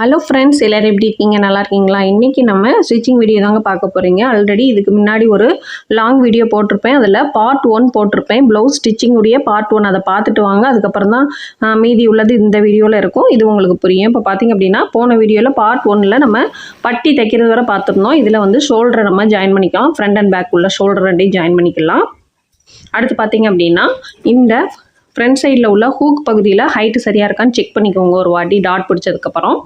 Hello friends எல்லோரும் எப்படி இருக்கீங்க? நல்லா இருக்கீங்களா? இன்றைக்கி நம்ம ஸ்டிச்சிங் வீடியோ தாங்க பார்க்க போகிறீங்க ஆல்ரெடி இதுக்கு முன்னாடி ஒரு லாங் வீடியோ போட்டிருப்பேன். அதில் பார்ட் ஒன் போட்டிருப்பேன். ப்ளவுஸ் ஸ்டிச்சிங்குடைய பார்ட் ஒன் அதை பார்த்துட்டு வாங்க. அதுக்கப்புறம் தான் மீதி உள்ளது இந்த வீடியோவில் இருக்கும். இது உங்களுக்கு புரியும். இப்போ பார்த்தீங்க அப்படின்னா போன வீடியோவில் பார்ட் ஒன்னில் நம்ம பட்டி தைக்கிறது வரை பார்த்துருந்தோம். இதில் வந்து ஷோல்டரை நம்ம ஜாயின் பண்ணிக்கலாம். ஃப்ரண்ட் அண்ட் பேக் உள்ள ஷோல்டர் ரெண்டையும் ஜாயின் பண்ணிக்கலாம். அடுத்து பார்த்தீங்க அப்படின்னா இந்த ஃப்ரண்ட் சைடில் உள்ள ஹூக் பகுதியில் ஹைட்டு சரியாக இருக்கான்னு செக் பண்ணிக்கோங்க. ஒரு வாட்டி டாட் பிடிச்சதுக்கப்புறம்.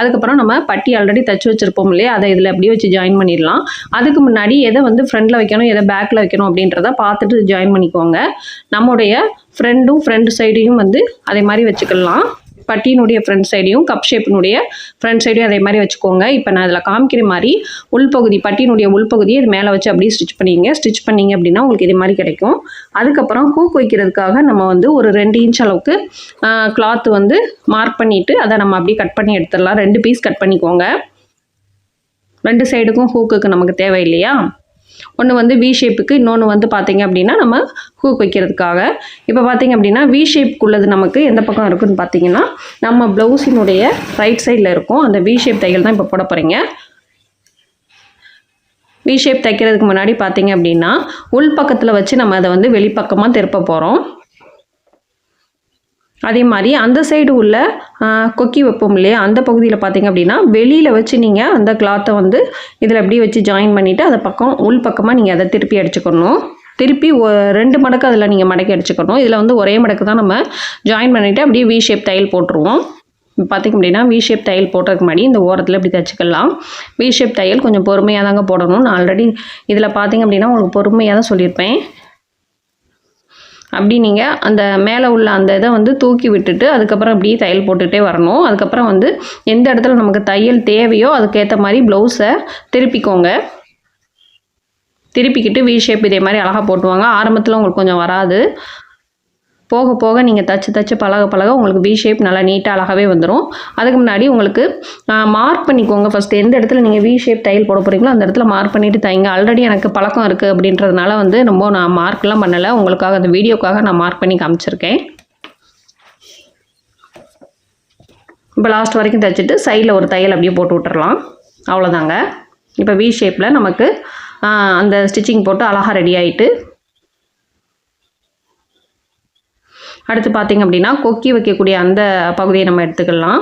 அதுக்கப்புறம் நம்ம பட்டி ஆல்ரெடி தச்சு வச்சுருப்போம் இல்லையா? அதை இதில் அப்படியே வச்சு ஜாயின் பண்ணிடலாம். அதுக்கு முன்னாடி எதை வந்து ஃப்ரண்டில் வைக்கணும் எதை பேக்கில் வைக்கணும் அப்படின்றத பார்த்துட்டு ஜாயின் பண்ணிக்கோங்க. நம்முடைய ஃப்ரண்டும் ஃப்ரண்ட் சைடையும் வந்து அதே மாதிரி வச்சுக்கலாம். பட்டியினுடைய ஃப்ரண்ட் சைடையும் கப் ஷேப்பினுடைய ஃப்ரண்ட் சைடையும் அதே மாதிரி வச்சுக்கோங்க. இப்போ நான் அதில் காமிக்கிற மாதிரி உள்பகுதி பட்டியினுடைய உள்பகுதியை இது மேலே வச்சு அப்படியே ஸ்டிச் பண்ணிங்க. ஸ்டிச் பண்ணீங்க அப்படின்னா உங்களுக்கு இது மாதிரி கிடைக்கும். அதுக்கப்புறம் ஹூக் வைக்கிறதுக்காக நம்ம வந்து ஒரு ரெண்டு இன்ச் அளவுக்கு கிளாத் வந்து மார்க் பண்ணிவிட்டு அதை நம்ம அப்படியே கட் பண்ணி எடுத்துடலாம். ரெண்டு பீஸ் கட் பண்ணிக்கோங்க. ரெண்டு சைடுக்கும் ஹூக்குக்கு நமக்கு தேவை இல்லையா ஒன்று வந்து வி ஷேப்புக்கு இன்னொன்று வந்து பார்த்தீங்க அப்படின்னா நம்ம ஹூக் வைக்கிறதுக்காக. இப்போ பார்த்தீங்க அப்படின்னா வி ஷேப்புக்குள்ளது நமக்கு எந்த பக்கம் இருக்குதுன்னு பார்த்தீங்கன்னா நம்ம ப்ளவுஸினுடைய ரைட் சைடில் இருக்கும். அந்த வி ஷேப் தையல் தான் இப்போ போட போகிறீங்க வி ஷேப் தைக்கிறதுக்கு முன்னாடி பார்த்தீங்க அப்படின்னா உள் பக்கத்தில் வச்சு நம்ம அதை வந்து வெளிப்பக்கமாக திருப்ப போகிறோம் அதே மாதிரி அந்த சைடு உள்ள கொக்கி வைப்போம் இல்லையா? அந்த பகுதியில் பார்த்தீங்க அப்படின்னா வெளியில் வச்சு நீங்கள் அந்த கிளாத்தை வந்து இதில் அப்படியே வச்சு ஜாயின் பண்ணிவிட்டு அதை பக்கம் உள் பக்கமாக நீங்கள் அதை திருப்பி அடிச்சுக்கணும். திருப்பி ரெண்டு மடக்கு அதில் நீங்கள் மடக்கி அடிச்சுக்கணும். இதில் வந்து ஒரே மடக்கு தான் நம்ம ஜாயின் பண்ணிவிட்டு அப்படியே வி ஷேப் தையல் போட்டுருவோம். பார்த்திங்க அப்படின்னா வி ஷேப் தையல் போடுறதுக்கு முன்னாடி இந்த ஓரத்தில் இப்படி தைச்சிக்கலாம். வி ஷேப் தையல் கொஞ்சம் பொறுமையாக தாங்க போடணும். நான் ஆல்ரெடி இதில் பார்த்தீங்க அப்படின்னா உங்களுக்கு பொறுமையாக தான் சொல்லியிருப்பேன். அப்படி நீங்கள் அந்த மேலே உள்ள அந்த இதை வந்து தூக்கி விட்டுட்டு அதுக்கப்புறம் அப்படியே தையல் போட்டுகிட்டே வரணும். அதுக்கப்புறம் வந்து எந்த இடத்துல நமக்கு தையல் தேவையோ அதுக்கேற்ற மாதிரி ப்ளவுஸை திருப்பிக்கோங்க. திருப்பிக்கிட்டு வி ஷேப் இதே மாதிரி அழகாக போட்டுவாங்க. ஆரம்பத்தில் உங்களுக்கு கொஞ்சம் வராது. போக போக நீங்கள் தச்சு தச்சு பழக பழக உங்களுக்கு வி ஷேப் நல்லா நீட்டாக அழகாகவே வந்துடும் அதுக்கு முன்னாடி உங்களுக்கு மார்க் பண்ணிக்கோங்க ஃபஸ்ட்டு எந்த இடத்துல நீங்கள் வி ஷேப் தையல் போட போகிறீங்களோ அந்த இடத்துல மார்க் பண்ணிவிட்டு தைங்க ஆல்ரெடி எனக்கு பழக்கம் இருக்குது அப்படின்றதுனால வந்து ரொம்ப நான் மார்க்லாம் பண்ணலை. உங்களுக்காக அந்த வீடியோக்காக நான் மார்க் பண்ணி காமிச்சிருக்கேன். இப்போ லாஸ்ட் வரைக்கும் தைச்சிட்டு சைடில் ஒரு தையல் அப்படியே போட்டு விட்டுறலாம். அவ்வளோதாங்க இப்போ வி ஷேப்பில் நமக்கு அந்த ஸ்டிச்சிங் போட்டு அழகாக ரெடி ஆகிட்டு அடுத்து பார்த்தீங்க அப்படின்னா கொக்கி வைக்கக்கூடிய அந்த பகுதியை நம்ம எடுத்துக்கலாம்.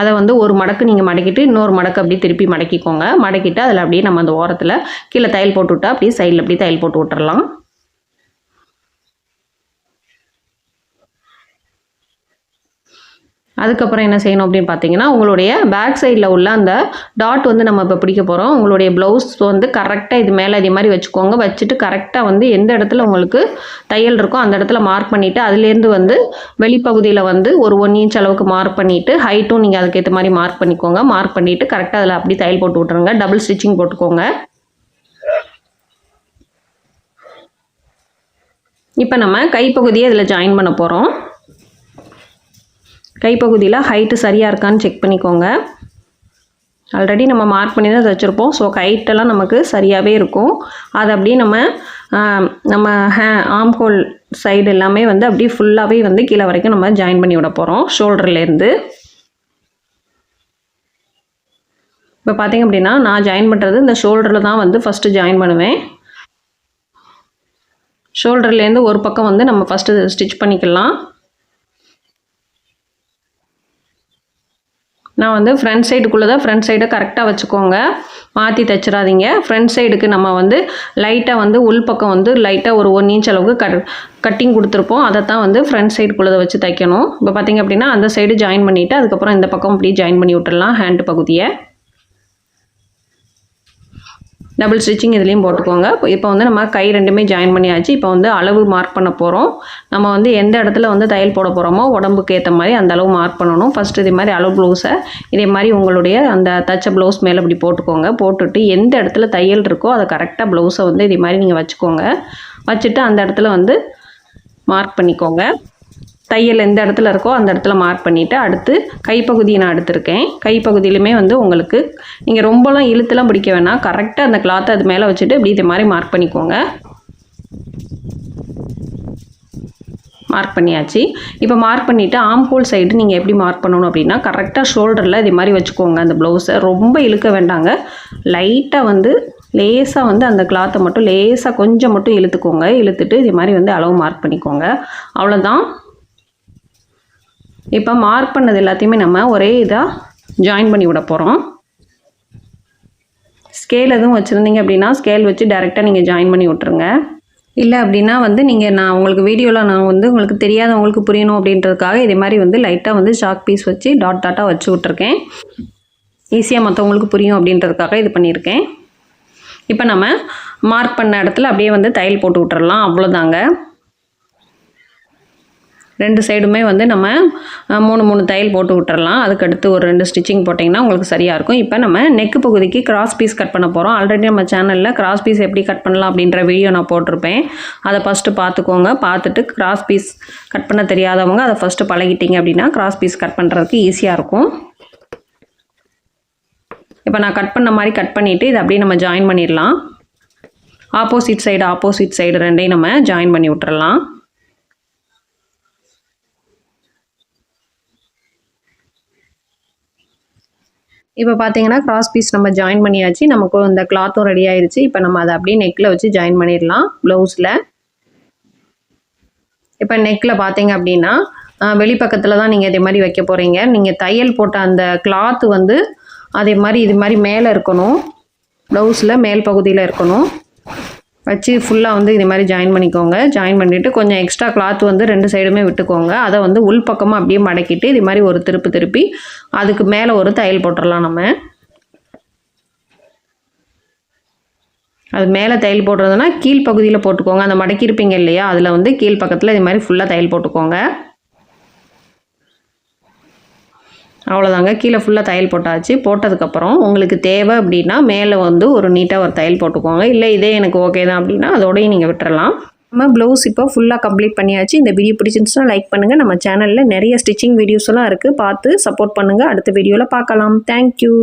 அதை வந்து ஒரு மடக்கு நீங்கள் மடக்கிட்டு இன்னொரு மடக்கு அப்படியே திருப்பி மடக்கிக்கோங்க. மடக்கிட்டு அதில் அப்படியே நம்ம அந்த ஓரத்தில் கீழே தையல் போட்டு விட்டா அப்படியே சைடில் அப்படியே தையல் போட்டு விட்டுறலாம். அதுக்கப்புறம் என்ன செய்யணும் அப்படின்னு பார்த்தீங்கன்னா உங்களுடைய பேக் சைடில் உள்ள அந்த டாட் வந்து நம்ம இப்போ பிடிக்க போகிறோம் உங்களுடைய ப்ளவுஸ் வந்து கரெக்டாக இது மேலே இதே மாதிரி வச்சுக்கோங்க. வச்சுட்டு கரெக்டாக வந்து எந்த இடத்துல உங்களுக்கு தையல் இருக்கோ அந்த இடத்துல மார்க் பண்ணிவிட்டு அதுலேருந்து வந்து வெளிப்பகுதியில் வந்து ஒரு ஒன் இன்ச் அளவுக்கு மார்க் பண்ணிவிட்டு ஹைட்டும் நீங்கள் அதுக்கேற்ற மாதிரி மார்க் பண்ணிக்கோங்க. மார்க் பண்ணிவிட்டு கரெக்டாக அதில் அப்படி தையல் போட்டு விட்ருங்க டபுள் ஸ்டிச்சிங் போட்டுக்கோங்க. இப்போ நம்ம கைப்பகுதியை இதில் ஜாயின் பண்ண போகிறோம் கைப்பகுதியில் ஹைட்டு சரியாக இருக்கான்னு செக் பண்ணிக்கோங்க. ஆல்ரெடி நம்ம மார்க் பண்ணி தான் வச்சுருப்போம். ஸோ ஹைட்டெல்லாம் நமக்கு சரியாகவே இருக்கும். அதை அப்படியே நம்ம நம்ம ஹே ஆம் ஹோல் சைடு எல்லாமே வந்து அப்படியே ஃபுல்லாகவே வந்து கீழே வரைக்கும் நம்ம ஜாயின் பண்ணி விட போகிறோம் ஷோல்டர்லேருந்து இப்போ பார்த்தீங்க அப்படின்னா நான் ஜாயின் பண்ணுறது இந்த ஷோல்டரில் தான் வந்து ஃபஸ்ட்டு ஜாயின் பண்ணுவேன். ஷோல்டர்லேருந்து ஒரு பக்கம் வந்து நம்ம ஃபஸ்ட்டு ஸ்டிச் பண்ணிக்கலாம். நான் வந்து ஃப்ரண்ட் சைடுக்குள்ளே தான் ஃப்ரண்ட் சைடை கரெக்டாக வச்சுக்கோங்க. மாற்றி தைச்சிடாதீங்க. ஃப்ரண்ட் சைடுக்கு நம்ம வந்து லைட்டாக வந்து உள் பக்கம் வந்து லைட்டாக ஒரு ஒன் இன்ச் அளவுக்கு கட் கட்டிங் கொடுத்துருப்போம். அதை தான் வந்து ஃப்ரண்ட் சைடுக்குள்ளதை வச்சு தைக்கணும். இப்போ பார்த்தீங்க அப்படின்னா அந்த சைடு ஜாயின் பண்ணிவிட்டு அதுக்கப்புறம் இந்த பக்கம் அப்படியே ஜாயின் பண்ணி விட்டுடலாம். ஹேண்டு பகுதியை. டபுள் ஸ்டிச்சிங் இதுலேயும் போட்டுக்கோங்க. இப்போ வந்து நம்ம கை ரெண்டுமே ஜாயின் பண்ணியாச்சு. இப்போ வந்து அளவு மார்க் பண்ண போகிறோம் நம்ம வந்து எந்த இடத்துல வந்து தையல் போட போகிறோமோ உடம்புக்கு ஏற்ற மாதிரி அந்த அளவு மார்க் பண்ணணும். ஃபஸ்ட்டு இதே மாதிரி அளவு ப்ளவுஸை இதே மாதிரி உங்களுடைய அந்த தச்ச ப்ளவுஸ் மேலே இப்படி போட்டுக்கோங்க. போட்டுட்டு எந்த இடத்துல தையல் இருக்கோ அதை கரெக்டாக ப்ளவுஸை வந்து இதே மாதிரி நீங்கள் வச்சுக்கோங்க. வச்சுட்டு அந்த இடத்துல வந்து மார்க் பண்ணிக்கோங்க. தையல் எந்த இடத்துல இருக்கோ அந்த இடத்துல மார்க் பண்ணிவிட்டு அடுத்து கைப்பகுதியை நான் எடுத்திருக்கேன். கைப்பகுதியிலுமே வந்து உங்களுக்கு நீங்கள் ரொம்பலாம் இழுத்துலாம் பிடிக்க வேணாம். கரெக்டாக அந்த கிளாத்தை அது மேலே வச்சுட்டு இப்படி இது மாதிரி மார்க் பண்ணிக்கோங்க. மார்க் பண்ணியாச்சு. இப்போ மார்க் பண்ணிவிட்டு ஆம் ஹோல் சைடு நீங்கள் எப்படி மார்க் பண்ணணும் அப்படின்னா கரெக்டாக ஷோல்டரில் இது மாதிரி வச்சுக்கோங்க அந்த ப்ளவுஸை ரொம்ப இழுக்க வேண்டாங்க. லைட்டாக வந்து லேசாக வந்து அந்த கிளாத்தை மட்டும் லேசாக கொஞ்சம் மட்டும் இழுத்துக்கோங்க. இழுத்துட்டு இது மாதிரி வந்து அளவு மார்க் பண்ணிக்கோங்க. அவ்வளோதான் இப்போ மார்க் பண்ணது எல்லாத்தையுமே நம்ம ஒரே இதாக ஜாயின் பண்ணி விட போகிறோம் ஸ்கேல் எதுவும் வச்சுருந்தீங்க அப்படின்னா ஸ்கேல் வச்சு டேரெக்டாக நீங்கள் ஜாயின் பண்ணி விட்ருங்க இல்லை அப்படின்னா வந்து நீங்கள் நான் உங்களுக்கு வீடியோவில் நான் வந்து உங்களுக்கு தெரியாதவங்களுக்கு புரியணும் அப்படின்றதுக்காக இதே மாதிரி வந்து லைட்டாக வந்து சாக் பீஸ் வச்சு டாட் டாட்டாக வச்சு விட்ருக்கேன் ஈஸியாக மற்றவங்களுக்கு புரியும் அப்படின்றதுக்காக இது பண்ணியிருக்கேன். இப்போ நம்ம மார்க் பண்ண இடத்துல அப்படியே வந்து தையல் போட்டு விட்டுறலாம். அவ்வளோதாங்க ரெண்டு சைடுமே வந்து நம்ம மூணு மூணு தையல் போட்டு விட்டுறலாம். அதுக்கடுத்து ஒரு ரெண்டு ஸ்டிச்சிங் போட்டிங்கன்னா உங்களுக்கு சரியாக இருக்கும். இப்போ நம்ம நெக்கு பகுதிக்கு கிராஸ் பீஸ் கட் பண்ண போகிறோம் ஆல்ரெடி நம்ம சேனலில் கிராஸ் பீஸ் எப்படி கட் பண்ணலாம் அப்படின்ற வீடியோ நான் போட்டிருப்பேன். அதை ஃபஸ்ட்டு பார்த்துக்கோங்க. பார்த்துட்டு கிராஸ் பீஸ் கட் பண்ண தெரியாதவங்க அதை ஃபஸ்ட்டு பழகிட்டீங்க அப்படின்னா கிராஸ் பீஸ் கட் பண்ணுறதுக்கு ஈஸியாக இருக்கும். இப்போ நான் கட் பண்ண மாதிரி கட் பண்ணிவிட்டு இதை அப்படியே நம்ம ஜாயின் பண்ணிடலாம். ஆப்போசிட் சைடு ஆப்போசிட் சைடு ரெண்டையும் நம்ம ஜாயின் பண்ணி விட்டுறலாம். இப்போ பார்த்தீங்கன்னா கிராஸ் பீஸ் நம்ம ஜாயின் பண்ணியாச்சு. நமக்கு இந்த கிளாத்தும் ரெடி ஆயிடுச்சு இப்போ நம்ம அதை அப்படியே நெக்கில் வச்சு ஜாயின் பண்ணிடலாம். ப்ளவுஸில் இப்போ நெக்கில் பார்த்தீங்க அப்படின்னா வெளிப்பக்கத்தில் தான் நீங்கள் இதே மாதிரி வைக்க போகிறீங்க நீங்கள் தையல் போட்ட அந்த கிளாத்து வந்து அதே மாதிரி இது மாதிரி மேலே இருக்கணும். ப்ளவுஸில் மேல் பகுதியில் இருக்கணும். வச்சு ஃபுல்லாக வந்து இது மாதிரி ஜாயின் பண்ணிக்கோங்க. ஜாயின் பண்ணிவிட்டு கொஞ்சம் எக்ஸ்ட்ரா கிளாத் வந்து ரெண்டு சைடுமே விட்டுக்கோங்க. அதை வந்து உள் பக்கமாக அப்படியே மடக்கிட்டு இது மாதிரி ஒரு திருப்பு திருப்பி அதுக்கு மேலே ஒரு தையல் போட்டுடலாம் நம்ம. அது மேலே தையல் போடுறதுனா கீழ் பகுதியில் போட்டுக்கோங்க. அந்த மடக்கியிருப்பீங்க இல்லையா? அதில் வந்து கீழ் பக்கத்தில் இது மாதிரி ஃபுல்லாக தையல் போட்டுக்கோங்க. அவ்வளோதாங்க கீழே ஃபுல்லாக தையல் போட்டாச்சு. போட்டதுக்கப்புறம் உங்களுக்கு தேவை அப்படின்னா மேலே வந்து ஒரு நீட்டாக ஒரு தையல் போட்டுக்கோங்க. இல்லை இதே எனக்கு ஓகே தான் அப்படின்னா அதோடய நீங்கள் விட்டுறலாம். நம்ம ப்ளவுஸ் இப்போ ஃபுல்லாக கம்ப்ளீட் பண்ணியாச்சு. இந்த வீடியோ பிடிச்சிருந்துச்சுன்னா லைக் பண்ணுங்கள் நம்ம சேனலில் நிறைய ஸ்டிச்சிங் வீடியோஸ்லாம் இருக்குது பார்த்து சப்போர்ட் பண்ணுங்கள் அடுத்த வீடியோவில் பார்க்கலாம். தேங்க்யூ